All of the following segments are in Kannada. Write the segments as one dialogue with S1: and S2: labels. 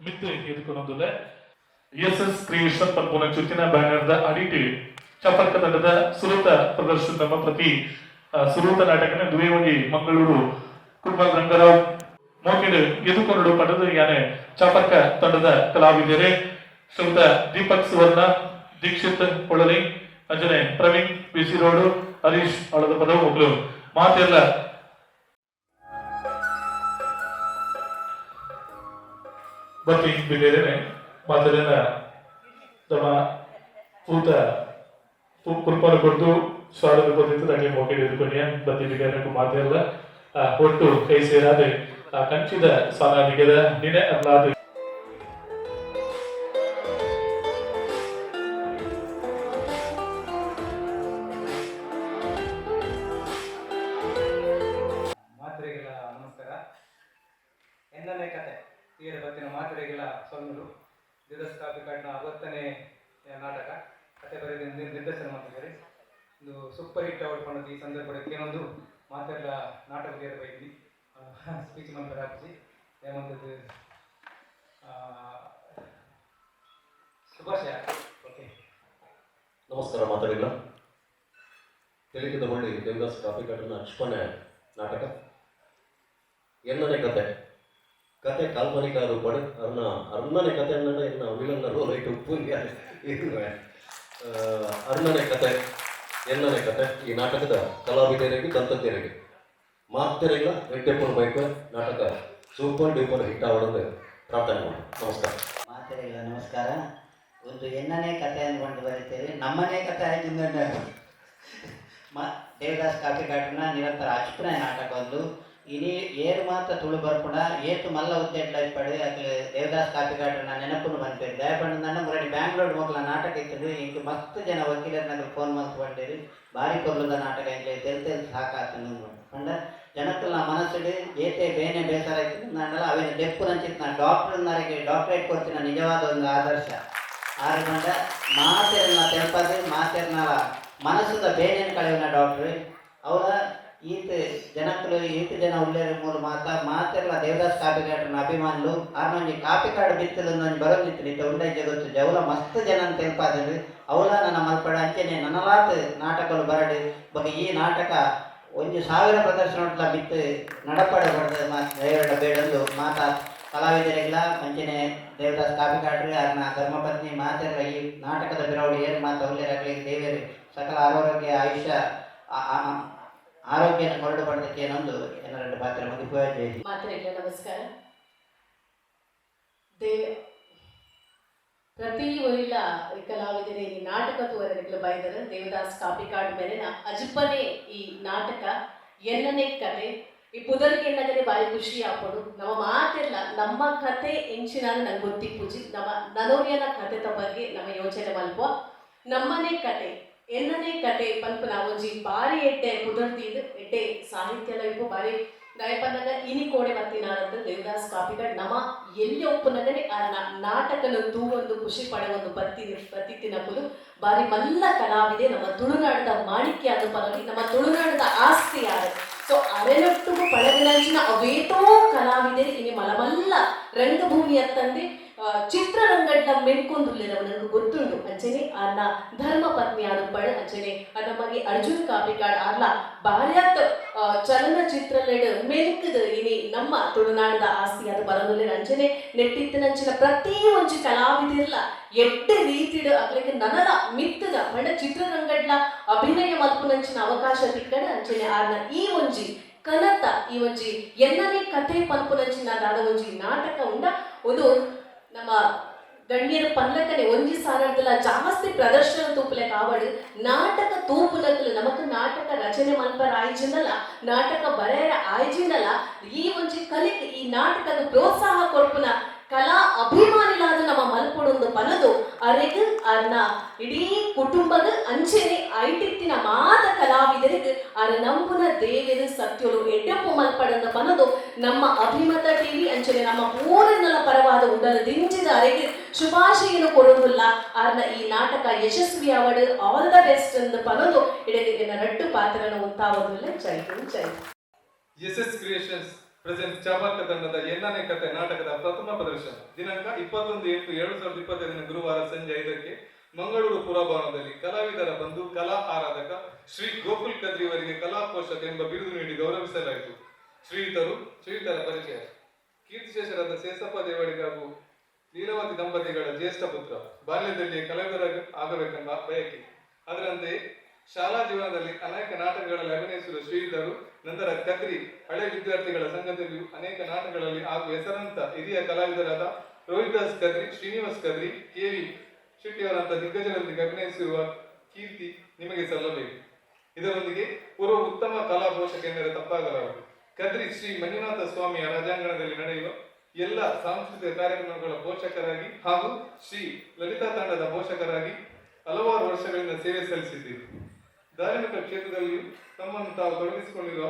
S1: ಮಿತ್ತು ಎದುಕೊಂಡೊಂದುಲ್ಲ ಎಸ್ ಎಸ್ ಕ್ರಿಯೇಷನ್ ಪನ್ಪುನ ಚುಕ್ಕಿನ ಬ್ಯಾನರ್ದ ಅಡಿಟಿ ಚಪರ್ಕ ತಂಡದ ಸುರತ ಪ್ರದರ್ಶನ ನಮ್ಮ ಪ್ರತಿ ಸುರತ ನಾಟಕನ ದುವೇವಾಗಿ ಮಂಗಳೂರು ಕುಟುಂಬ ರಂಗರಾವ್ ಮೋಕೆಡು ಎದುಕೊಂಡು ಪಡೆದು ಯಾನೆ ಚಪರ್ಕ ತಂಡದ ಕಲಾವಿದರೆ ಶ್ರೀಯುತ ದೀಪಕ್ ಸುವರ್ಣ, ದೀಕ್ಷಿತ್ ಕೊಳಲಿ, ಅಂಜನೆ ಪ್ರವೀಣ್ ಬಿಸಿರೋಡು ಹರೀಶ್ ಅವಳದ ಪದ ಮಕ್ಕಳು ಮಾತೆಲ್ಲ ಬತ್ತಿ ಬಿದ್ದೇನೆ ಮಾತನ್ನ ತಮ್ಮ ಪೂತ ಪುರ್ಪಾಲ ಕೊಟ್ಟು ಸ್ವಾಗತ ಕೊಟ್ಟಿದ್ದು ನನಗೆ ಮೋಕೆ ಬತ್ತಿ ಬಿದ್ದೇನೆ ಮಾತೆಲ್ಲ ಒಟ್ಟು ಕೈ ಸೇರಾದೆ ಕಂಚಿದ ಸಾಲ ನಿಗದ ನಿನೆ ಅಲ್ಲಾದ
S2: ಮಾತೆಲ್ಲ ನಾಟಕ ಬೇರೆ ಬೈದ್ವಿ ಸ್ಪೀಚ್ ಮಂತ್ರ ಹಾಕಿಸಿ. ಏಮಂತದ್ದು ಶುಭಾಶಯ ಓಕೆ
S3: ನಮಸ್ಕಾರ ಮಾತಾಡಿಲ್ಲ ತೆಲುಗಿದ ತಗೊಂಡು ದೇವದಾಸ್ ಕಾಫಿ ಘಟನ ಅಕ್ಷಪಣೆ ನಾಟಕ. ಎನ್ನನೇ ಕತೆ. ಕತೆ ಕಾಲ್ಪನಿಕ ಅದು ಪಡೆ ಅರ್ಣ ಅರ್ಣನೇ ಕತೆ ಅನ್ನೋಣ ಇನ್ನು ವಿಲನ್ನ ರೋಲ್ ಐಟು ಪುಂಗ್ಯ ಅರ್ಣನೇ ಕತೆ. ಎನ್ನನೇ ಕತೆ ಈ ನಾಟಕದ ಕಲಾವಿದರಿಗೆ ದಂತಜ್ಞರಿಗೆ. ಮಾತೆರೆಲ್ಲ ವೆಂಕಟಪ್ಪನ ಬೈಕ್ ನಾಟಕ ಸೂಪರ್ ಡೂಪರ್ ಹಿಟ್ ಆವಡೋದು ಪ್ರಾರ್ಥನೆ ಮಾಡಿ ನಮಸ್ಕಾರ.
S4: ಮಾತೆರೆಗಳ ನಮಸ್ಕಾರ. ಒಂದು ಎನ್ನನೇ ಕತೆ ಅಂದ್ಕೊಂಡು ಬರೀತೇವೆ. ನಮ್ಮನೇ ಕತೆ ಆಯ್ತು ಮ, ದೇವದಾಸ್ ಕಾಫಿ ಘಾಟನ ನಿರಂತರ ಅಚ್ಚುಪುನ ನಾಟಕ ಒಂದು ಇನಿ ಏರು ಮಾತ್ರ ತುಳು ಬರ್ಪುಣ ಏತು ಮಲ್ಲ ಉದ್ದೇಟ್ಲ ಇಪ್ಪಡು ಅಕ್ಲೆ ದೇವದಾಸ್ ಕಾಫಿ ನಾನು ನೆನಪುನು ಬಂದ್ಪೇರು ದಯಪಂಡ ಮುರಡಿ ಬ್ಯಾಂಗ್ಳೂರ್ ಮೊದಲ ನಾಟಕ ಇತ್ತು ಈಗ ಮಸ್ತ್ ಜನ ವಕೀಲರು ನನಗೆ ಫೋನ್ ಮಾಡ್ಕೊಂಡಿರಿ ಭಾರಿ ಕೊಲ್ಲದ ನಾಟಕ ಇಲ್ಲ, ತೆಲ್ ತೆಲ್ ಸಾಕಾತು ಪಂಡ ಜನಕ್ಕೆಲ್ಲ ಮನಸ್ಸಿಡಿ, ಏತೆ ಬೇನೆ ಬೇಸರ ಇತ್ತು, ನಾನೆಲ್ಲ ಅವೇನು ಡೆಪ್ಪು ನಂಚಿತ್ತು ನಾನು ಡಾಕ್ಟರ್ನವರಿಗೆ ಡಾಕ್ಟರೇಟ್ ಕೊಡ್ತೀನಿ ನಿಜವಾದ ಒಂದು ಆದರ್ಶ. ಆರು ಪಂಡ ಮಾತೆರ್‌ನ ತೆಲ್ಪದೆ ಮಾತೆರ್ನ ಮನಸ್ಸುದ ಬೇನೆಯನ್ನು ಕಳೆಯುವ ಡಾಕ್ಟ್ರಿ. ಅವರ ಈತ జనకులు ಈತ ಜನ ఉల్లేరు ಮೂರು ಮಾತ, ಮಾತೆರ್ಲ ದೇವದಾಸ್ ಕಾಪಿ ಅಭಿಮಾನಲು ಅಭಿಮಾನುಲು ಆರ್ನೊಂಜಿ ಕಾಪಿ ಕಾರ್ಡ್ ಬಿತ್ತಲು ಒಂದೊಂದು ಬರೋದಿತ್ತು ನಿಂತ ಉಂಡೆ ಜಗತ್ತು. ಜೌಲ ಮಸ್ತ್ ಜನ ತೆಂಪಾದರು ಅವಲ ನನ್ನ ಮಲ್ಪಡ ಅಂಚನೆ ನನಲಾತ್ ನಾಟಕಗಳು ಬರಡಿ. ಬಗ್ಗೆ ಈ ನಾಟಕ ಒಂದು ಸಾವಿರ ಪ್ರದರ್ಶನ ಬಿತ್ತು, ನಡಪಡ ಬಡದ ಮಾತ ಬೇಡೊಂದು ಮಾತಾ. ಕಲಾವಿದರಿಗೆಲ್ಲ ಮಂಚಿನೆ ದೇವದಾಸ್ ಕಾಪಿ ಕಾಡ್ರಿ ಅದನ್ನ ಧರ್ಮಪತ್ನಿ ಮಾತೆಲ್ಲ ಈ ನಾಟಕದ ಬಿರವಡಿ ಏನು ಮಾತು ಒಳ್ಳೆಯರಾಗಲಿ ದೇವರು ಸಕಲ ಆರೋಗ್ಯ, ಆಯುಷ್ಯ ಆರೋಗ್ಯನ ಮರಡು ಪಡೆದಕ್ಕೆ ಏನೊಂದು ಎರಡು ಪಾತ್ರ ಮುಗಿಪುವ ಜೈ
S5: ಮಾತ್ರೆಗೆ ನಮಸ್ಕಾರ. ದೇ, ಪ್ರತಿ ಒರಿಲ ಕಲಾವಿದರೆ ಈ ನಾಟಕ ತೋರರಿಗಳು ಬೈದರು ದೇವದಾಸ್ ಕಾಪಿ ಕಾರ್ಡ್ ಮೇಲಿನ ಅಜಪನೆ ಈ ನಾಟಕ ಎನ್ನನೇ ಕತೆ. ಈ ಪುದರ್ಗೆ ಎನ್ನಗದೆ ಬಾರಿ ಖುಷಿ ಹಾಕೊಂಡು ನಮ್ಮ ಮಾತೆಲ್ಲ, ನಮ್ಮ ಕತೆ ಎಂಚಿನ ನಂಗೆ ಗೊತ್ತಿ ಪೂಜಿ. ನಮ್ಮ ನನೋರಿಯನ ಕತೆ ಬಗ್ಗೆ ನಮ್ಮ ಯೋಚನೆ ಮಲ್ಪ ನಮ್ಮನೆ ಕತೆ. ಎನ್ನನೇ ಕತೆ ಪಲ್ಪನ ಒಂಜಿ ಬಾರಿ ಎಡ್ಡೆ ಕುದರ್ತಿದ್ದು ಎಡ್ಡೆ ಸಾಹಿತ್ಯ ಇಪ್ಪು ಬಾರಿ ದಯಪನ್ನದ ಇನಿ ಕೋಡೆ ಅಂತ ದೇವದಾಸ್ ಕಾಪಿಗಡ್ ನಮ ಎಲ್ಲಿ ಒಪ್ಪುನಗಡೆ ಆ ನಾಟಕನ ತೂವೊಂದು ಖುಷಿ ಒಂದು ಬತ್ತಿ ಬತ್ತಿತ್ತಿನಕುಲು ಬಾರಿ ಮಲ್ಲ ಕಲಾವಿದೆ ನಮ್ಮ ತುಳುನಾಡದ ಮಾಣಿಕ್ಯ ಅದು ಪರವಾಗಿ ನಮ್ಮ ತುಳುನಾಡದ ಆಸ್ತಿ ಯಾರು ಸೊ ಅರೆನೊಟ್ಟಿಗೂ ಪಡೆದಿನ ಅವೇತೋ ಕಲಾವಿದೆ ಇನಿ ಮಲಮಲ್ಲ ರಂಗಭೂಮಿ ಅತ್ತಂದೆ ಆ, ಚಿತ್ರರಂಗಡ್ಲ ಮೆನ್ಕೊಂದುಲ್ಲೆರವು ನನಗೆ ಗೊತ್ತುಂಟು. ಅಂಚನೆ ಅನ್ನ ಧರ್ಮ ಪತ್ನಿ ಆದ ಅಂಚನೆ ಆ ನಮಗೆ ಅರ್ಜುನ್ ಕಾಪಿಕಾಡ್ ಅಲ್ಲ ಚಲನಚಿತ್ರ ಚಲನಚಿತ್ರಲೆಡ್ ಮೆಲ್ಕದ ಇನಿ ನಮ್ಮ ತುಳುನಾಡದ ಆಸ್ತಿ ಅದು ಅಂಜನೆ ಅಂಚನೆ ನೆಟ್ಟಿತ್ತಿನಂಚಿನ ಪ್ರತಿ ಒಂಜಿ ಕಲಾವಿದಿರ್ಲ ಎಡ್ಡ ರೀತಿಡ್ ಅಗ್ಲಿಗೆ ನನದ ಮಿತ್ತದ ಬಣ್ಣ ಚಿತ್ರರಂಗಡ್ಲ ಅಭಿನಯ ಮಲ್ಪುನಂಚಿನ ಅವಕಾಶ ತಿಕ್ಕಡ ಅಂಜನೆ ಆರ್ನ ಈ ಒಂಜಿ ಕನತ ಈ ಒಂಜಿ ಎನ್ನನೇ ಕಥೆ ಪಲ್ಪುನಂಚಿನ ದಾದ ಒಂಜಿ ನಾಟಕ ಉಂಡ. ಒಂದು ನಮ್ಮ ಗಣ್ಯರ ಪಲ್ಲಕನೆ ಒಂಜಿ ಸಾರಡ್ದಲ ಜಾಸ್ತಿ ಪ್ರದರ್ಶನ ತೂಪಲೆ ಕಾವಡು, ನಾಟಕ ತೂಪುಲಕಲು, ನಮಕ್ ನಾಟಕ ರಚನೆ ಮಲ್ಪರ ಆಯ್ಜಿನಲ್ಲ ನಾಟಕ ಬರೆಯರ ಆಯ್ಜಿನಲ್ಲ ಈ ಒಂಜಿ ಕಲಿಕೆ, ಈ ನಾಟಕದ ಪ್ರೋತ್ಸಾಹ ಕೊರ್ಪುನ ಕಲಾ ಅಭಿಮಾನಿಲಾದ ನಮ್ಮ ಮಲ್ಪಡೊಂದು ಪನದು, ಅರೆಗ್ ಅರ್ನ, ಇಡೀ ಕುಟುಂಬದ ಅಂಚೆನೆ ಐಟಿತ್ತಿನ ಮಾದ ಕಲಾವಿದರಿಗೆ ಅರ ನಂಬುನ ದೇವೆದು ಸತ್ಯಲು ಎಡ್ಡಪ್ಪು ಮಲ್ಪಡಂದ ಪನದು, ನಮ್ಮ ಅಭಿಮತ ಟಿವಿ ಅಂಚನೆ ನಮ್ಮ ಪೂರನ್ನಲ ಪರವಾದ ಶುಭಾಶಯನು ಕೊಡೋದಿಲ್ಲ ಆರ್ನ ಈ ನಾಟಕ ಯಶಸ್ವಿ ಅವಡು ಆಲ್ ದ ಬೆಸ್ಟ್ ಎಂದು ಪನದು ಇಡೀ ರಟ್ಟು ಪಾತ್ರನ ಉಂಟಾಗೋದಿಲ್ಲ ಜೈ ಜೈ
S2: ಯಶಸ್ ಕ್ರಿಯೇಷನ್ಸ್ ಪ್ರೆಸೆಂಟ್ ಚಾಬಾರ್ಕ ತಂಡದ ಎನ್ನನೇ ಕಥೆ ನಾಟಕದ ಪ್ರಥಮ ಪ್ರದರ್ಶನ. ದಿನಾಂಕ ಇಪ್ಪತ್ತೊಂದು ಎಂಟು ಎರಡು ಸಾವಿರದ ಇಪ್ಪತ್ತೈದನೇ ಗುರುವಾರ ಸಂಜೆ ಐದಕ್ಕೆ ಮಂಗಳೂರು ಪುರಭವನದಲ್ಲಿ ಕಲಾವಿದರ ಬಂಧು, ಕಲಾ ಆರಾಧಕ ಶ್ರೀ ಗೋಕುಲ್ ಕದ್ರಿ ಅವರಿಗೆ ಪೋಷಕ ಎಂಬ ಬಿರುದು ನೀಡಿ ಗೌರವಿಸಲಾಯಿತು. ಶ್ರೀಯುತರು, ಶ್ರೀಯುತರ ಪರಿಚಯ. ಕೀರ್ತಿಶೇಷರಾದ ಶೇಷಪ್ಪ ದೇವಡಿಗ ಹಾಗೂ ಲೀಲಾವತಿ ದಂಪತಿಗಳ ಜ್ಯೇಷ್ಠ ಪುತ್ರ ಬಾಲ್ಯದಲ್ಲಿ ಕಲಾವಿದರ ಆಗಬೇಕೆಂಬ ಬಯಕೆ. ಅದರಂತೆ ಶಾಲಾ ಜೀವನದಲ್ಲಿ ಅನೇಕ ನಾಟಕಗಳಲ್ಲಿ ಅಭಿನಯಿಸಿರುವ ಶ್ರೀಧರು, ನಂತರ ಕದ್ರಿ ಹಳೆ ವಿದ್ಯಾರ್ಥಿಗಳ ಸಂಘದಲ್ಲಿಯೂ ಅನೇಕ ನಾಟಕಗಳಲ್ಲಿ ಹಾಗೂ ಹೆಸರಾಂತ ಹಿರಿಯ ಕಲಾವಿದರಾದ ರೋಹಿದಾಸ್ ಕದ್ರಿ, ಶ್ರೀನಿವಾಸ್ ಕದ್ರಿ ಕೆವಿ ಶೆಟ್ಟಿಯವರಂತ ದಿಗ್ಗಜರೊಂದಿಗೆ ಅಭಿನಯಿಸಿರುವ ಕೀರ್ತಿ ನಿಮಗೆ ಸಲ್ಲಬೇಕು. ಇದರೊಂದಿಗೆ ಪೂರ್ವ ಉತ್ತಮ ಕಲಾ ಪೋಷಕ ಎಂದರೆ ತಪ್ಪಾಗಲಾರದು. ಕದ್ರಿ ಶ್ರೀ ಮಂಜುನಾಥ ಸ್ವಾಮಿಯ ರಾಜಾಂಗಣದಲ್ಲಿ ನಡೆಯುವ ಎಲ್ಲ ಸಾಂಸ್ಕೃತಿಕ ಕಾರ್ಯಕ್ರಮಗಳ ಪೋಷಕರಾಗಿ ಹಾಗೂ ಶ್ರೀ ಲಲಿತಾ ತಂಡದ ಪೋಷಕರಾಗಿ ಹಲವಾರು ವರ್ಷಗಳಿಂದ ಸೇವೆ ಸಲ್ಲಿಸಿದ್ದೀರಿ ಧಾರ್ಮಿಕ ಕ್ಷೇತ್ರದಲ್ಲಿಯೂ ತಮ್ಮನ್ನು ತಾವು ತೊಡಗಿಸಿಕೊಂಡಿರುವ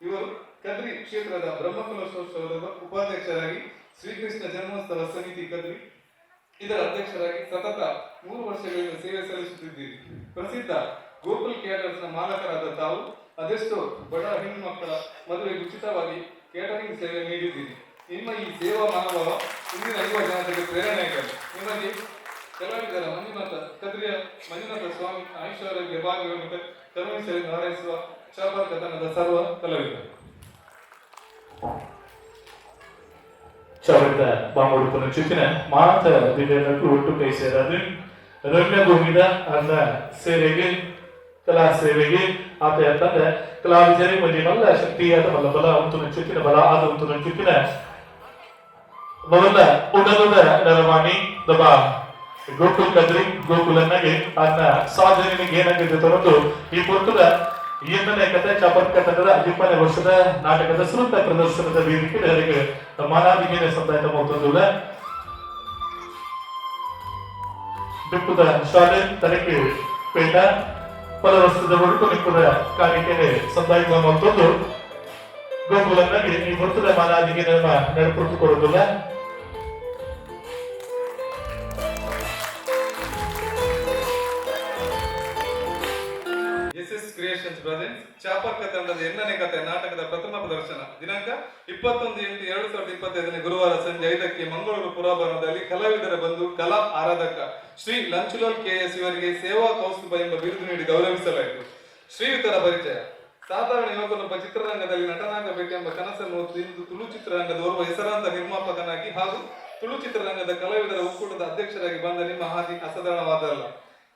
S2: ಇವರು ಕದ್ರಿ ಕ್ಷೇತ್ರದ ಬ್ರಹ್ಮಕಲಶೋತ್ಸವದ ಉಪಾಧ್ಯಕ್ಷರಾಗಿ ಶ್ರೀಕೃಷ್ಣ ಜನ್ಮೋತ್ಸವ ಸಮಿತಿ ಕದ್ರಿ. ಇದರ ಅಧ್ಯಕ್ಷರಾಗಿ ಸತತ ಮೂರು ವರ್ಷಗಳಿಂದ ಸೇವೆ ಸಲ್ಲಿಸುತ್ತಿದ್ದೀರಿ ಪ್ರಸಿದ್ಧ ಗೋಕುಲ್ ಕ್ಯಾಟರ್ಸ್ನ ನ ಮಾಲಕರಾದ ತಾವು ಅದೆಷ್ಟೋ ಬಡ ಹೆಣ್ಣು ಮಕ್ಕಳ ಮದುವೆಗೆ ಉಚಿತವಾಗಿ ಕೇಟರಿಂಗ್ ಸೇವೆ ನೀಡಿದ್ದೀರಿ ನಿಮ್ಮ ಈ ಸೇವಾ ಮನೋಭಾವ ಇಂದಿನ ಯುವ ಜನತೆಗೆ ಆಗಿದೆ ನಿಮಗೆ ಕಲಾವಿದರ ಮಂಜುನಾಥ ಕದ್ರಿಯ ಮಂಜುನಾಥ ಸ್ವಾಮಿ, ಆಯುಷ್ಯಾರೋಗ್ಯ ಮತ್ತು ಕರುಣಿಸಲೆಂದು ಹಾರೈಸುವ ಚಾಬಾರ್ ಕಥನದ ಸರ್ವ ಕಲಾವಿದರು.
S1: ಚೌಡದ ಬಾಂಬುಡುಪನ ಚುಕ್ಕಿನ ಮಾತ ದಿವ್ಯನಕ್ಕೂ ಒಟ್ಟು ಕೈ ಸೇರದು ರಂಗಭೂಮಿದ ಅನ್ನ ಸೇವೆಗೆ, ಕಲಾ ಸೇವೆಗೆ ಆತ ಅಂತಂದ್ರೆ ಕಲಾವಿದರಿ ಮಂದಿ ಮಲ್ಲ ಶಕ್ತಿಯಾದ ಮಲ್ಲ ಬಲ ಉಂಟು ಚುಕ್ಕಿನ ಬಲ ಆದ ಉಂಟು ಚುಕ್ಕಿನ ಮೊದಲ ಉಡಲದ ನರವಾಣಿ ದಬ ಗೋಕುಲ್ ಕದ್ರಿ ಗೋಕುಲನ್ನಾಗಿ ಅನ್ನ ಸಾಧನೆಗೆ ಏನಾಗಿದೆ ತೊರೆದು, ಈ ಪುಸ್ತಕ ಎಂಟನೇ ಕತೆ ಚಪತ್ ಕಟ್ಟದ ಇಪ್ಪನೇ ವರ್ಷದ ನಾಟಕದ ಸೃತ ಪ್ರದರ್ಶನದ ವೇದಿಕೆ ಅವರಿಗೆ ಮಾನಾದಿಗೆ ಸಂದಾಯ ಮೌತಂದುಲ ಬಿಟ್ಟುದ ಶಾಲೆ ತನಿಖೆ ಪೇಟ ಫಲವಸ್ತದ ಒಟ್ಟು ನಿಪ್ಪುದ ಕಾಣಿಕೆ ಸಂದಾಯ ಮೌತಂದು ಗೋಕುಲನ್ನಾಗಿ ಈ ವೃತ್ತದ ಮಾನಾದಿಗೆ ನಮ್ಮ
S2: ಎಸ್ ಕ್ರಿಯೇಷನ್ಸ್ ಬ್ರದರ್ಸ್ ಚಾಪರ್ಕ ತಂಡದ ಎರಡನೇ ಕಥೆ, ನಾಟಕದ ಪ್ರಥಮ ಪ್ರದರ್ಶನ. ದಿನಾಂಕ ಇಪ್ಪತ್ತೊಂದು ಎಂಟು ಎರಡು ಸಾವಿರದ ಇಪ್ಪತ್ತೈದನೇ ಗುರುವಾರ ಸಂಜೆ ಐದಕ್ಕೆ ಮಂಗಳೂರು ಪುರಭವನದಲ್ಲಿ ಕಲಾವಿದರ ಬಂಧು, ಕಲಾ ಆರಾಧಕ ಶ್ರೀ ಲಂಚುಲಾಲ್ ಕೆ ಎಸ್ ಇವರಿಗೆ ಸೇವಾ ಕೌಸ್ತುಭ ಎಂಬ ಬಿರುದು ನೀಡಿ ಗೌರವಿಸಲಾಯಿತು. ಶ್ರೀಯುತರ ಪರಿಚಯ. ಸಾಧಾರಣ ಯುವಕನೊಬ್ಬ ಚಿತ್ರರಂಗದಲ್ಲಿ ನಟನಾಗಬೇಕೆಂಬ ಕನಸನ್ನು ಇಂದು ತುಳು ಚಿತ್ರರಂಗದ ಓರ್ವ ಹೆಸರಾಂತ ನಿರ್ಮಾಪಕನಾಗಿ ಹಾಗೂ ತುಳು ಚಿತ್ರರಂಗದ ಕಲಾವಿದರ ಒಕ್ಕೂಟದ ಅಧ್ಯಕ್ಷರಾಗಿ ಬಂದ ನಿಮ್ಮ ಹಾದಿ ಅಸಾಧಾರಣವಾದಲ್ಲ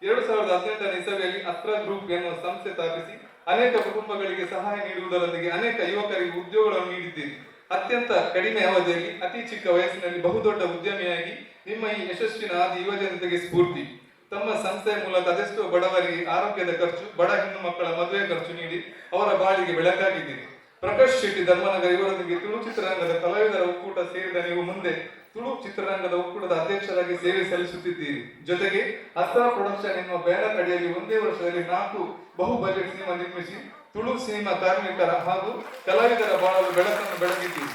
S2: ಎರಡು ಸಾವಿರದ ಹದಿನೆಂಟನೇ ಇಸವಿಯಲ್ಲಿ ಅಸ್ತ್ರ ಗ್ರೂಪ್ ಎನ್ನುವ ಸಂಸ್ಥೆ ಸ್ಥಾಪಿಸಿ ಅನೇಕ ಕುಟುಂಬಗಳಿಗೆ ಸಹಾಯ ನೀಡುವುದರೊಂದಿಗೆ ಅನೇಕ ಯುವಕರಿಗೆ ಉದ್ಯೋಗಗಳನ್ನು ನೀಡಿದ್ದೀರಿ ಅತ್ಯಂತ ಕಡಿಮೆ ಅವಧಿಯಲ್ಲಿ, ಅತಿ ಚಿಕ್ಕ ವಯಸ್ಸಿನಲ್ಲಿ ಬಹುದೊಡ್ಡ ಉದ್ಯಮಿಯಾಗಿ ನಿಮ್ಮ ಈ ಯಶಸ್ವಿನ ಆದಿ ಯುವಜನತೆಗೆ ಸ್ಫೂರ್ತಿ. ತಮ್ಮ ಸಂಸ್ಥೆಯ ಮೂಲಕ ಅದೆಷ್ಟೋ ಬಡವರಿಗೆ ಆರೋಗ್ಯದ ಖರ್ಚು, ಬಡ ಹೆಣ್ಣು ಮಕ್ಕಳ ಮದುವೆ ಖರ್ಚು ನೀಡಿ ಅವರ ಬಾಳಿಗೆ ಬೆಳಕಾಗಿದ್ದೀರಿ ಪ್ರಕಾಶ್ ಶೆಟ್ಟಿ ಧರ್ಮನಗರ ಇವರೊಂದಿಗೆ ತುಳು ಚಿತ್ರರಂಗದ ಕಲಾವಿದರ ಒಕ್ಕೂಟ ಸೇರಿದ ನೀವು ಮುಂದೆ ತುಳು ಚಿತ್ರರಂಗದ ಒಕ್ಕೂಟದ ಅಧ್ಯಕ್ಷರಾಗಿ ಸೇವೆ ಸಲ್ಲಿಸುತ್ತಿದ್ದೀರಿ. ಜೊತೆಗೆ ಅಸ್ತ್ರ ಪ್ರೊಡಕ್ಷನ್ ಎನ್ನುವ ಬ್ಯಾನರ್ ಅಡಿಯಲ್ಲಿ ಒಂದೇ ವರ್ಷದಲ್ಲಿ ನಾಲ್ಕು ಬಹು ಬಜೆಟ್ ಸಿನಿಮಾ ನಿರ್ಮಿಸಿ ತುಳು ಸಿನಿಮಾ ಕಾರ್ಮಿಕರ ಹಾಗೂ ಕಲಾವಿದರ ಬಾಳಲು ಬೆಳಕನ್ನು ಬೆಳಗಿದ್ದೀರಿ.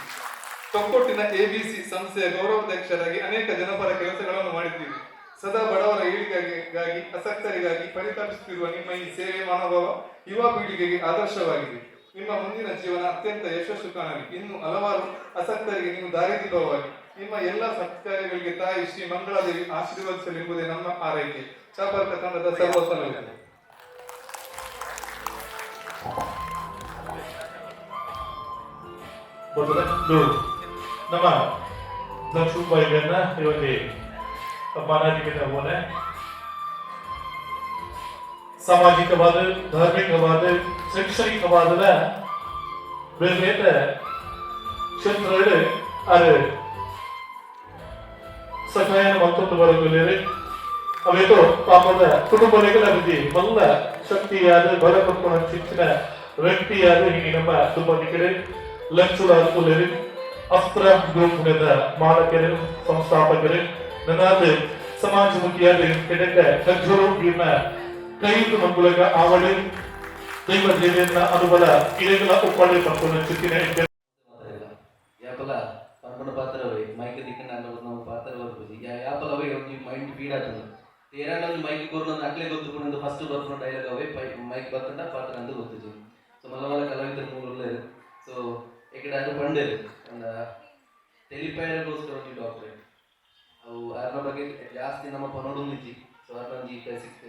S2: ತೊಕ್ಕೊಟ್ಟಿನ ಎಬಿಸಿ ಸಂಸ್ಥೆಯ ಗೌರವಾಧ್ಯಕ್ಷರಾಗಿ ಅನೇಕ ಜನಪರ ಕೆಲಸಗಳನ್ನು ಮಾಡಿದ್ದೀರಿ. ಸದಾ ಬಡವರ ಏಳಿಗೆಗಾಗಿ, ಅಸಕ್ತರಿಗಾಗಿ ಪರಿತಪಿಸುತ್ತಿರುವ ನಿಮ್ಮ ಈ ಸೇವೆ ಮನೋಭಾವ ಯುವ ಪೀಳಿಗೆಗೆ ಆದರ್ಶವಾಗಿದೆ. ನಿಮ್ಮ ಮುಂದಿನ ಜೀವನ ಅತ್ಯಂತ ಯಶಸ್ಸು ಕಾಣಲಿ ಇನ್ನು ಹಲವಾರು ಅಸಕ್ತರಿಗೆ ನೀವು ದಾರಿದೀಪವಾಗಿ ನಿಮ್ಮ ಎಲ್ಲ ಸತ್ಕಾರ್ಯಗಳಿಗೆ ತಾಯಿ ಶ್ರೀ ಮಂಗಳಾದೇವಿ ಆಶೀರ್ವದಿಸಲೆಂಬುದೇ ನಮ್ಮ ಆರೈಕೆ. ಸಂಪರ್ಕ ತಂಡದ ಸರ್ವ
S1: ನಮ್ಮ ಲಕ್ಷ್ಮೀಬಾಯಿಗಳನ್ನ ಇವಲ್ಲಿ ಮಾನಾದಿಗೆ ಹೋದೆ ಸಾಮಾಜಿಕವಾದ, ಧಾರ್ಮಿಕವಾದ ಶೈಕ್ಷಣಿಕವಾದ ಬೇರೆ ಬೇರೆ ಕ್ಷೇತ್ರಗಳು ಅದು ಸಹಾಯನ ಮತ್ತೊಂದು ಬರಲಿದೆ ಅವೇನು ಪಾಪದ ಕುಟುಂಬಗಳ ಅಭಿವೃದ್ಧಿ ಬಲ್ಲ ಶಕ್ತಿಯಾದ ಬರ ಶಿಕ್ಷಣ ವ್ಯಕ್ತಿಯಾದ ಹೀಗೆ ನಮ್ಮ ಸಂಬಂಧಿಕರು ಲಂಚುಳ ಅನುಕೂಲರು. ಅಸ್ತ್ರ ಗ್ರೂಪ್ನದ ಮಾಲಕರು, ಸಂಸ್ಥಾಪಕರು, ನನ್ನಾದ ಸಮಾಜಮುಖಿಯಾದ ಕೆಡಕ ಕಜ್ಜರು ಕೈದು ಆವಳು. ದೈವ ದೇವಿಯನ್ನ ಅನುಬಲ
S6: ಯಾಪಲ ಪಾತ್ರವೇ ಮೈಕ್ ದಿಕ್ಕನ ನಮ್ಮ ಪಾತ್ರ ಬರ್ಬೋದು ಯಾ ಯಾಪಲವೇ ಒಂದು ಮೈಂಡ್ ಫೀಡ್ ಆಗ್ತದೆ. ಮೈಕ್ ಕೊರೋನ ಅಕ್ಲೆ ಗೊತ್ತುಕೊಂಡು ಫಸ್ಟ್ ಬರ್ಕೊಂಡು ಡೈಲಾಗ್ ಅವೇ ಮೈಕ್ ಬರ್ತಂಡ ಪಾತ್ರ ಅಂತ ಗೊತ್ತಿದ್ದು ಸೊ ಮಲವಾಳ ಕಲಾವಿದರು ಮೂರು ಸೊ ಈಕಡೆ ಅದು ಬಂಡೇರು ಅಂದ ಟೆಲಿಪೈರಗೋಸ್ಕರ ಒಂದು ಡಾಕ್ಟ್ರೇಟ್ ಅವು ಬಗ್ಗೆ ಜಾಸ್ತಿ ನಮ್ಮ ಪನೋಡೊಂದಿಜ್ಜಿ ಸೊ ಅರ್ನೊಂಜಿ ಸಿಕ್ಸ್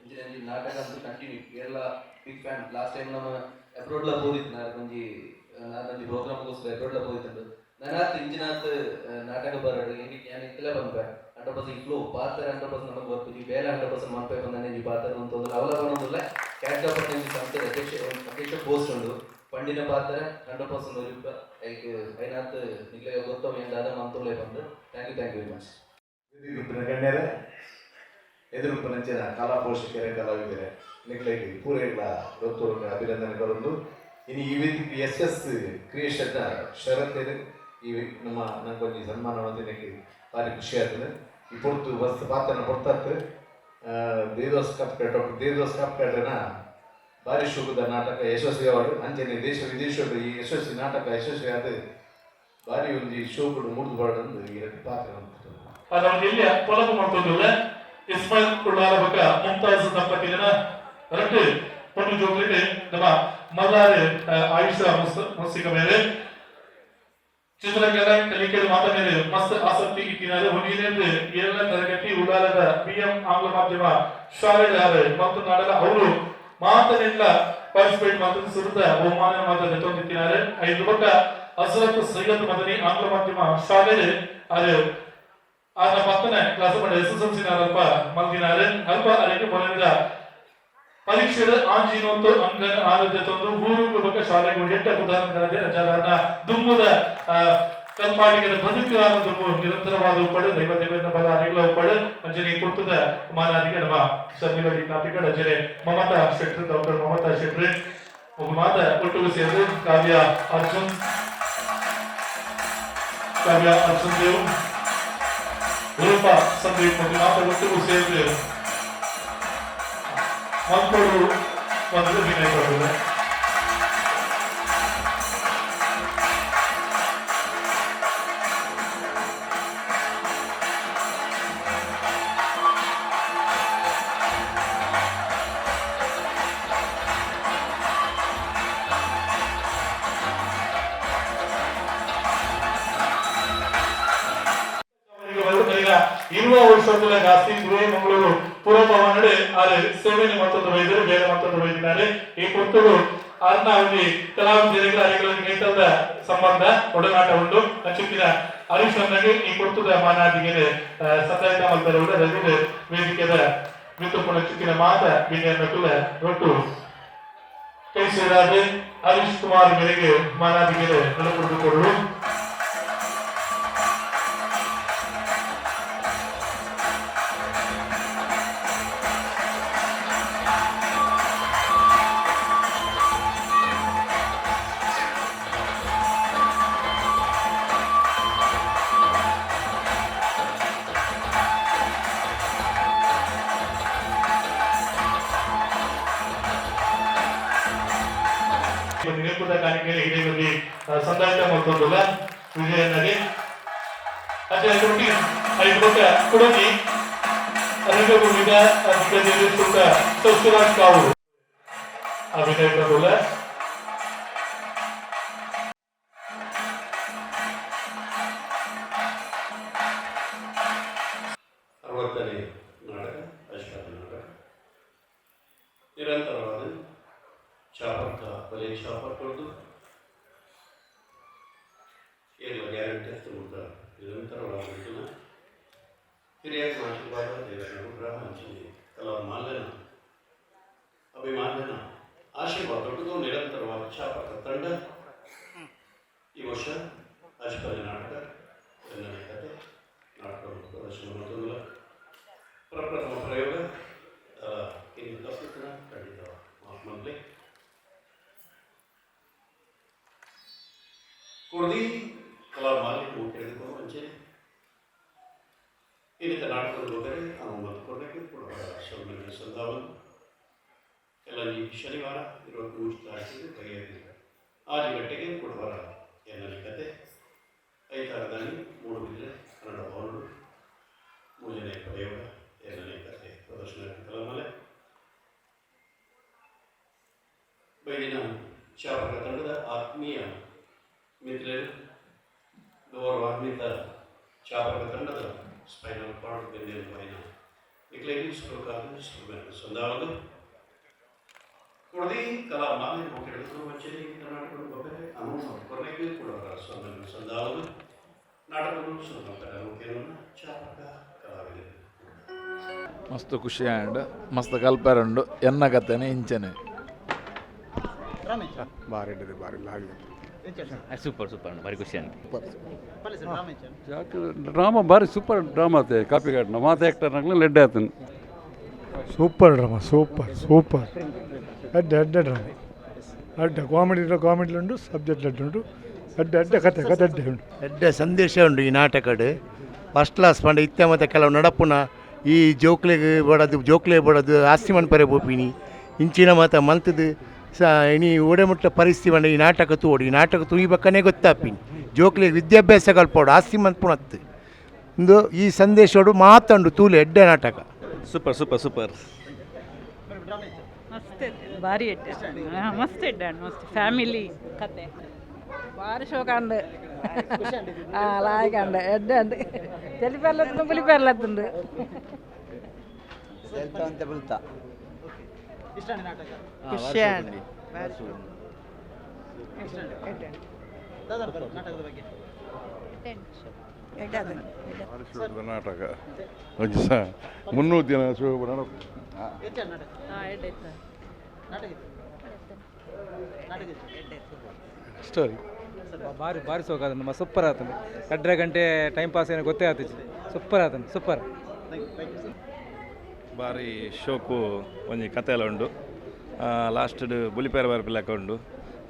S6: ಇಂಜಿನಿಯರಿಂಗ್ ನಾಟಕ ಅಂತೂ ಕಂಟಿನ್ಯೂ ಎಲ್ಲ ಬಿಗ್ ಫ್ಯಾನ್ ಲಾಸ್ಟ್ ಟೈಮ್ ನಮ್ಮ ಅಬ್ರೋಡ್ಲ ಹೋದಿತ್ತು ನಾರ್ನೊಂಜಿ ನಾರ್ನೊಂಜಿ ಪ್ರೋಗ್ರಾಮ್ಗೋಸ್ಕರ ಅಬ್ರೋಡ್ಲ ಹೋದಿತ್ತು ನನಾತ್ ಇಂಜಿನಾತ್ ನಾಟಕ ಬರೋಡು എനിക്ക് ഞാൻ ഇക്കല ಬಂದ್ಪೆ ಹಂಡ್ರೆಡ್ ಪರ್ಸೆಂಟ್ ಫ್ಲೋ ಪಾತ್ರ ಹಂಡ್ರೆಡ್ ಪರ್ಸೆಂಟ್ ನಮಗೆ ಗೊತ್ತಿದ್ವಿ ಬೇರೆ ಹಂಡ್ರೆಡ್ ಪರ್ಸೆಂಟ್ ಮಾಡ್ಪೇ ಬಂದಾನೆ ಈ ಪಾತ್ರ ಅಂತ ಒಂದು ಅವಲಂಬನೊಂದಿಲ್ಲ ಕ್ಯಾಟ್ ಆಫ್ ಸಂಸ್ಥೆ ಅಧ್ಯಕ್ಷ ಅಧ್ಯಕ್ಷ ಪೋಸ್ಟ್ ಉಂಡು ಪಂಡಿನ ಪಾತ್ರ ಹಂಡ್ರೆಡ್ ಪರ್ಸೆಂಟ್ ഒരു ലൈക്ക് അതിനകത്ത് നിങ്ങളെ ಗೊತ್ತವ എന്താ ಮಂತೋಲೆ ಬಂದು thank you thank you very much
S7: ಎದುರುಪ್ಪಿನ ಎದುರು ಪಂಚಿನ ಕಲಾ ಪೋಷಕರ ಕಲಾವಿದರೆ ನಿಗಳಿಗೆ ಪೂರೈಗಳ ಅಭಿನಂದನೆ ಅಭಿನಂದನೆಗಳನ್ನು ಇನ್ನು ಈ ವೇದಿಕೆ ಎಸ್ ಎಸ್ ಕ್ರಿಯೇಷನ್ ಶರತ್ತಿದೆ ಈ ನಮ್ಮ ನನ್ಕೊಂಜಿ ಸನ್ಮಾನ ನನಗೆ ಭಾರಿ ಖುಷಿ ಆಗ್ತದೆ. ಈ ಪೊರ್ತು ಬಸ್ ಪಾತ್ರನ ಕೊಡ್ತಾರೆ ದೇವದಾಸ್ ಕಾಪ್ಕಾ ಡಾಕ್ಟರ್ ದೇವದಾಸ್ ಕಾಪ್ಕಾಡ್ರನ ಭಾರಿ ಶುಭದ ನಾಟಕ, ಯಶಸ್ವಿ ಅವರು ಅಂಚನೆ ದೇಶ ವಿದೇಶಗಳು ಈ ಯಶಸ್ವಿ ನಾಟಕ, ಯಶಸ್ವಿ ಆದ ಭಾರಿ ಒಂದು ಶೋಗಳು ಮುಗಿದು ಬಾರ್ಡ್ ಈ ಪಾತ್ರ ಅಂತ
S1: ಅದೊಂದು ಇಲ್ಲಿ ಪೊಲಕ ಮಾಡ್ಕೊಂಡಿಲ್ಲ ಇಸ್ಮಾಯಿಲ್ ಕುಳ್ಳಾರ ಬಕ ಮುಂತಾಜ್ ದಂಪತಿಗಳ ರಟ್ಟು ಪೊಣ್ಣು ಜೋಗ್ಲಿಗೆ ನಮ್ಮ ಮಲ್ಲಾರೆ ಆಯುಷ ಮುಸ್ಸಿಕ ಮೇಲೆ. ಚಿತ್ರಕಲಾ ಕಲಿಕೆಯ ಮಾತ ಮೇಲೆ ಮಸ್ತ್ ಆಸಕ್ತಿ ಇಟ್ಟಿದ್ದಾರೆ. ಹೊಂದಿದೆ ಏಳನೇ ತರಗತಿ ಉಡಾಲದ ಬಿಎಂ ಆಂಗ್ಲ ಮಾಧ್ಯಮ ಶಾಲೆಗಾರ ಮತ್ತು ನಾಡಲ ಅವರು ಮಾತನೆಲ್ಲ ಪಾರ್ಟಿಸಿಪೇಟ್ ಮಾತ್ರ ಸುರಿದ ಬಹುಮಾನ ಮಾತ್ರ ತಂದಿದ್ದಾರೆ ಐದು ಬಕ್ಕ ಅಸರತ್ ಸೈಯದ್ ಮದನಿ ಆಂಗ್ಲ ಮಾಧ್ಯಮ ಶಾಲೆ ಅದು ಆದ ಪತ್ತನೆ ಕ್ಲಾಸ್ ಮಾಡಿ ಎಸ್ ಎಸ್ ಎಲ್ ಸಿ ನಾರಪ್ಪ ಮಲ್ಗಿನ ಅಲ್ಪ ಅದಕ್ಕೆ ಮೊದಲಿದ ಪರೀಕ್ಷೆದ ಆಂಜಿನೊಂದು ಅಂಗನ ಆರೋಗ್ಯ ತಂದು ಮೂರು ಬಗ್ಗೆ ಶಾಲೆಗೆ ಎಟ್ಟ ಉದಾಹರಣೆ ರಜಾರನ ದುಮ್ಮದ ಕಲ್ಪಾಡಿಗೆ ಬದುಕಿನ ದುಮ್ಮು ನಿರಂತರವಾದ ಉಪ್ಪಡು ದೈವ ದೇವನ ಬಲ, ಅರಿಗಳ ಉಪ್ಪಡು ಅಂಜನಿ ಕೊಡ್ತದ ಮಾನಾದಿಗೆ ನಮ್ಮ ಸರ್ಮಿಲಡಿ ಕಾಪಿಗಳ ಅಂಜನೆ ಮಮತಾ ಶೆಟ್ರಿ, ಡಾಕ್ಟರ್ ಮಮತಾ ಶೆಟ್ರಿ ಒಬ್ಬ ಮಾತ ಒಟ್ಟಿಗೆ ಸೇರಿದು ಕಾವ್ಯ ಅರ್ಜುನ್ ಕಾವ್ಯ ಅರ್ಜುನ್ ದೇವ್. ರೂಪ ಸಂದೀಪ್ ಮತ್ತು ಮಾತ ಒಟ್ಟಿಗೂ ಸೇರಿದು ಮಕ್ಕಳು ಒಂದು ವಿನಯ ಬರ್ತದೆ ಅರ್ನ ಕೆಲವು ಕಲಾವಿದರಿಗೆ ಅರಿಗಳಿಗೆ ನೇತೃತ್ವದ ಸಂಬಂಧ ಒಡನಾಟ ಉಂಟು ಹರೀಶ್ ನನಗೆ ಈ ಕೊಡ್ತದ ಮಾನಾದಿಗೆ ಸಂದಾಯ ಮಲ್ಪರವರು ರಜೆ ವೇದಿಕೆದ ವಿತ್ತುಪುಣ ಚುಕ್ಕಿನ ಮಾತ ಬಿನಿಯನ್ನ ಕುಲ ಒಟ್ಟು ಕೈ ಸೇರಾದೆ ಹರೀಶ್ ಕುಮಾರ್ ಮೇರೆಗೆ ಮಾನಾದಿಗೆ ನೆಲಪಡೆದುಕೊಳ್ಳಲು ನಿರೂಪದ ಕಾರ್ಯಕ್ರಮ ಹಿರಿಯರಲ್ಲಿ ಸಂದಾಯ ಮಾಡ್ಕೊಂಡಲ್ಲ ವಿಜಯನಲ್ಲಿ ಅದೇ ಅದರೊಟ್ಟಿ ಐದು ಪಕ್ಕ ಕೊಡಗಿ ರಂಗಭೂಮಿಗ ಅಧಿಕಾರಿ ಸುತ್ತ ಸೌಶರಾಜ್ ಕಾವು ಅಭಿನಯ ಪ್ರಬಲ
S8: ಹಿರಿಯ ಆಶೀರ್ವಾದ ದೇವರ ಅನುಗ್ರಹ ಹಂಚಿನಿ ಕಲಾ ಮಾಲ್ಯನ ಅಭಿಮಾನ್ಯನ ಆಶೀರ್ವಾದ ದೊಡ್ಡದು ನಿರಂತರವಾದ ಚಾಪಕ ತಂಡ ಈ ವರ್ಷ ಅಶ್ವಥ ನಾಟಕ ಎರಡನೇ ಕಥೆ ನಾಟಕ ಪ್ರದರ್ಶನ ಪ್ರಪ್ರಥಮ ಪ್ರಯೋಗ ಇನ್ನು ತಪ್ಪಿನ ಖಂಡಿತ ಮೊದಲೇ ಕುಡ್ದಿ ಕಲಾ ಮುಂಚೆ ಇನ್ನಿತ ನಾಟಕದ ಹೋದರೆ ನಾವು ಮತ್ಕೊಂಡಕ್ಕೆ ಕೊಡುವ ಶೌರ್ಯ ಸಂಧಾವನ್ನು ಎಲ್ಲ ನೀವು ಶನಿವಾರ ಇರುವತ್ಮೂರು ತಾರೀಕಿಗೆ ಕೈಯಲ್ಲಿ ಆರು ಗಂಟೆಗೆ ಕೊಡುವರ ಎನ್ನಲಿ ಕತೆ ಐತಾರದಾನಿ ಮೂಡುಬಿದ್ರೆ ಕನ್ನಡ ಭವನರು ಮೂರನೇ ಪ್ರಯೋಗ ಎರಡನೇ ಕಥೆ ಪ್ರದರ್ಶನ ಕಲಮಲೆ ಬೈಲಿನ ಚಾಪಕ ತಂಡದ ಆತ್ಮೀಯ ಮಿತ್ರರು ಗೌರವಾನ್ವಿತ ಚಾಪಕ ತಂಡದ ಸ್ಪೈನಲ್ ಕಾರ್ಡ್ ಬೆನ್ನೆಲು ಪೈನ ಇಕ್ಲೇಲಿ ಸುಖ ಸಂದಾವದು ಕೊಡದಿ ಕಲಾ ಮಾಲಿನ್ಯ ಮಕ್ಕಳು ವಚ್ಚರಿ ಕರ್ನಾಟಕದ ಬಗ್ಗೆ ಅನುಭವ ಕೊನೆಗೆ ಕೂಡ ಸೊನ್ನ ಸಂದಾವದು ನಾಟಕಗಳು ಸುಖಕರ ಮುಖ್ಯವನ್ನು ಚಾಪಕ ಕಲಾವಿದರು
S9: ಮಸ್ತ್ ಖುಷಿ ಆಂಡ್ ಮಸ್ತ್ ಕಲ್ಪರುಂಡು ಎನ್ನ ಕಥೆನೆ ಇಂಚನೆ
S10: ಬಾರಿ ಹಿಡಿದು ಬಾರಿ ಲಾಗಿ
S11: ಸೂಪರ್ ಸೂಪರ್ ಬಾರಿ ಖುಷಿ ಅಂತ
S10: ಡ್ರಾಮಾ ಬಾರಿ ಸೂಪರ್ ಡ್ರಾಮಾ ಆತೆ ಕಾಪಿ ಕಾಟ್ನ. ಮಾತು ಆ್ಯಕ್ಟರ್ನಾಗ್ಲಿ ಲೆಡ್ ಆತನು.
S12: ಸೂಪರ್ ಡ್ರಾಮಾ ಸೂಪರ್ ಸೂಪರ್ ಅಡ್ಡ ಅಡ್ಡ ಡ್ರಾಮಾ ಅಡ್ಡ ಕಾಮಿಡಿ ಕಾಮಿಡಿ ಉಂಟು ಸಬ್ಜೆಕ್ಟ್ ಅಡ್ಡ ಉಂಟು. ಅಡ್ಡ ಅಡ್ಡ ಕತೆ ಕತೆ ಅಡ್ಡ ಉಂಟು.
S13: ಅಡ್ಡ ಸಂದೇಶ ಉಂಡು ಈ ನಾಟಕಡು ಫಸ್ಟ್ ಕ್ಲಾಸ್ ಪಂಡ ಇತ್ತೆ ಮತ್ತು ಕೆಲವು ನಡಪುನ ಈ ಜೋಕ್ಲೆ ಬಡದು ಜೋಕ್ಲೆ ಬಡದು ಆಸ್ತಿ ಮನ್ಪರೆ ಬೋಪಿನಿ ಇಂಚಿನ ಮಾತ ಮಲ್ತದು, ಸ ಇನಿ ಒಡೆಮುಟ್ಟ ಪರಿಸ್ಥಿತಿ ಬಂಡ ಈ ನಾಟಕ ತೋಡು ಈ ನಾಟಕ ತೂಯಿ ಬಕ್ಕನೆ ಗೊತ್ತಾಪಿನಿ. ಜೋಕ್ಲೆ ವಿದ್ಯಾಭ್ಯಾಸ ಕಲ್ಪೋಡು ಆಸ್ತಿ ಮನ್ಪುಣತ್ತು ಇಂದು ಈ ಸಂದೇಶೋಡು ಮಾತಂಡು ತೂಲೆ ಎಡ್ಡೆ ನಾಟಕ.
S11: ಸೂಪರ್ ಸೂಪರ್ ಸೂಪರ್
S14: ಮಸ್ತಿತ್ತು ಭಾರಿ ಇಟ್ಟು ಹಾಂ ಮಸ್ತ್ ಇಡ್ಡಾಣ ಮಸ್ತ್ ಫ್ಯಾಮಿಲಿ ಕತೆ ಭಾರಿ ಶೋಕಂಡು ആ ലായിക്കണ്ട് എഡുണ്ട് ചെലിപ്പെല്ലാത്തും പുലിപ്പെല്ലാത്തുണ്ട് ಖುಷಿಯಾಗಿ ನಾಟಕದ ಬಗ್ಗೆ
S10: ನಾಟಕ ಒಂದು ಸಹ ಮುನ್ನೂರು ದಿನ ಶೋ ಸ್ಟೋರಿ
S2: ಭಾರಿ ಭಾರಿ ಸೋಕ ನಮ್ಮ ಸೂಪರ್ ಆತಂದು ಎರಡರ ಗಂಟೆ ಟೈಮ್ ಪಾಸ್ ಏನೋ ಗೊತ್ತೇ ಆತ ಸೂಪರ್ ಆತಂದು ಸೂಪರ್
S11: ಭಾರಿ ಶೋಕು ಒಂಜಿ ಕತೆ ಎಲ್ಲ ಉಂಡು ಲಾಸ್ಟ್ ಬುಲಿಪೇರ ಬರ್ಪಿಲಕ ಉಂಡು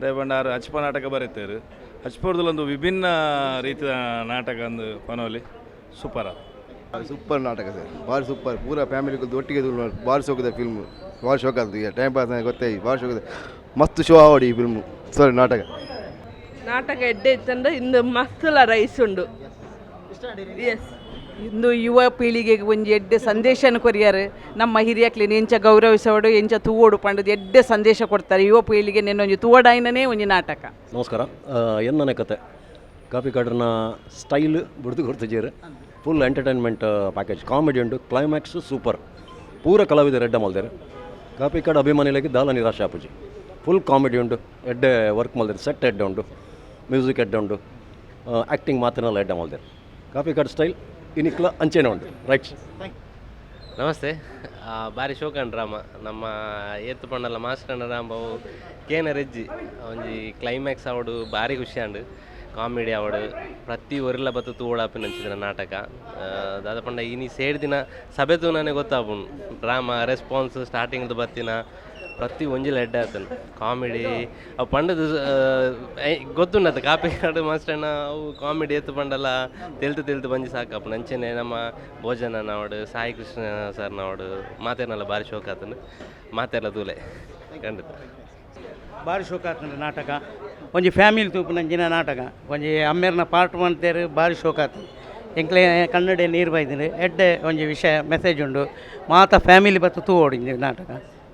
S11: ದಯಪಂಡ ಹಚ್ಪ ನಾಟಕ ಬರೀತೇರು ಹಚ್ಪುರದಲ್ಲೊಂದು ವಿಭಿನ್ನ ರೀತಿಯ ನಾಟಕ ಒಂದು ಪನೋಲಿ ಸೂಪರ್ ಅದು
S13: ಸೂಪರ್ ನಾಟಕ ಸರ್. ಭಾರಿ ಸೂಪರ್. ಪೂರ ಫ್ಯಾಮಿಲಿ ಒಟ್ಟಿಗೆ ಭಾರಿ ಶೋಕದ ಫಿಲ್ಮ್ ಭಾರಿ ಶೋಕ ಅದು ಟೈಮ್ ಪಾಸ್ ಗೊತ್ತಾಯ್ ಭಾರಿ ಶೋಕದ. ಮಸ್ತ್ ಶೋ ಆವಡಿ ಈ ಫಿಲ್ಮ್ ಸಾರಿ ನಾಟಕ.
S14: ನಾಟಕ ಎಡ್ಡೆ ಇತ್ತಂದ್ರೆ ಇಂದು ಮಸ್ತಲ ರೈಸ್ ಉಂಡು. ಎಸ್ ಇಂದು ಯುವ ಪೀಳಿಗೆಗೆ ಒಂಜಿ ಎಡ್ಡೆ ಸಂದೇಶನ ಕೊರಿಯಾರು. ನಮ್ಮ ಹಿರಿಯಕ್ಲಿನ ಎಂಚ ಗೌರವಿಸೋಡು ಎಂಚ ತೂವೋಡು ಪಂಡದು ಎಡ್ಡೆ ಸಂದೇಶ ಕೊಡ್ತಾರೆ. ಯುವ ಪೀಳಿಗೆ ನೆನ್ನೊಂಜಿ ತೂವಡಾಯಿನೇ ಒಂಜಿ ನಾಟಕ.
S3: ನಮಸ್ಕಾರ. ಎನ್ನನೆ ಕತೆ? ಕಾಫಿ ಕಾಡ್ರನ್ನ ಸ್ಟೈಲ್ ಬಿಡ್ದು ಕೊಡ್ತಿದ್ದೀರಿ. ಫುಲ್ ಎಂಟರ್ಟೈನ್ಮೆಂಟ್ ಪ್ಯಾಕೇಜ್ ಕಾಮಿಡಿ ಉಂಟು ಕ್ಲೈಮ್ಯಾಕ್ಸ್ ಸೂಪರ್ ಪೂರ ಕಲಾವಿದರು ಎಡ್ಡೆ ಮಲ್ದೇರು. ಕಾಫಿ ಕಾರ್ಡ್ ಅಭಿಮಾನಿಗಳಿಗೆ ದಾಲ ನಿರಾಶೆ ಆಪುಜಿ ಫುಲ್ ಕಾಮಿಡಿ ಉಂಟು, ಎಡ್ಡೆ ವರ್ಕ್ ಮಲ್ದೇರು. ಸೆಟ್ ಎಡ್ಡೆ ಉಂಟು ಮ್ಯೂಸಿಕ್ ಎಡ್ಡೆ ಉಂಟು ಆ್ಯಕ್ಟಿಂಗ್ ಮಾತ್ರ ಎಡ್ಡೆ ಮಲ್ದೇರು. ಕಾಫಿ ಕಾರ್ಡ್ ಸ್ಟೈಲ್ ಇನಿಕ್ಲ ಅಂಚೆನ ಉಂಟು. ರೈಟ್
S11: ನಮಸ್ತೆ. ಬಾರಿ ಶೋಕನ್ ಡ್ರಾಮ. ನಮ್ಮ ಏತ್ ಪಂಡಲ ಮಾಸ್ಟರ್ ರಾಂಬವು, ಕೇನ ರೆಜ್ಜಿ, ಒಂಜಿ ಕ್ಲೈಮ್ಯಾಕ್ಸ್ ಅವಡು ಭಾರಿ ಖುಷಿ ಅಂಡು ಕಾಮಿಡಿ ಅವಡು ಪ್ರತಿ ಒರಿಲ ಬತ್ತು ತೂಳಾಪಿ ಅಂಚಿನ ನಾಟಕ. ದಾದ ಪಂಡ, ಇನಿ ಸೇಡ್ ದಿನ ಸಭೆ ತೂನೇ ಗೊತ್ತಾಪುಂಡು. ಡ್ರಾಮಾ ರೆಸ್ಪಾನ್ಸ್ ಸ್ಟಾರ್ಟಿಂಗ್ದು ಬತ್ತಿನ. ಪ್ರತಿ ಒಂಜಿಲ ಎಡ್ಡೆ ಆತನು. ಕಾಮಿಡಿ ಅವು ಪಂಡದು ಗೊತ್ತುಂಡತ ಕಾಪಿ ಕಾಡು ಮಾಸ್ಟರ್ನ ಅವು ಕಾಮಿಡಿ ಎತ್ತು ಪಂಡಲ ತಿಳ್ತು ತಿಳ್ತು ಬಂಜಿ ಸಾಕಪ್ಪ ನಂಚೆನೆ ನಮ್ಮ ಭೋಜನ ನಾವಡು, ಸಾಯಿ ಕೃಷ್ಣ ಸರ್ ನಾವಡು ಮಾತೇನಲ್ಲ ಭಾರಿ ಶೋಕ ಆತನು. ಮಾತೆಲ್ಲ ತೂಲೆ. ಖಂಡಿತ.
S13: ಭಾರಿ ಶೋಕ ಆತನ ನಾಟಕ? ಒಂಜಿ ಫ್ಯಾಮಿಲಿ ತೂಪು ನಂಜಿನ ನಾಟಕ. ಒಂಜಿ ಅಮ್ಮೇರ್ನ ಪಾರ್ಟ್ ಮಾಡ್ತೇರು ಭಾರಿ ಶೋಕ ಆತ ಎಂಕ್ಲೆ ಕನ್ನಡ ನೀರು ಬೈದಿನಿ ಎಡ್ಡೆ ಒಂಜಿ ವಿಷಯ ಮೆಸೇಜ್ ಉಂಡು. ಮಾತ ಫ್ಯಾಮಿಲಿ ಬತ್ತು ತೂ ಓಡಿಂది ನಾಟಕ.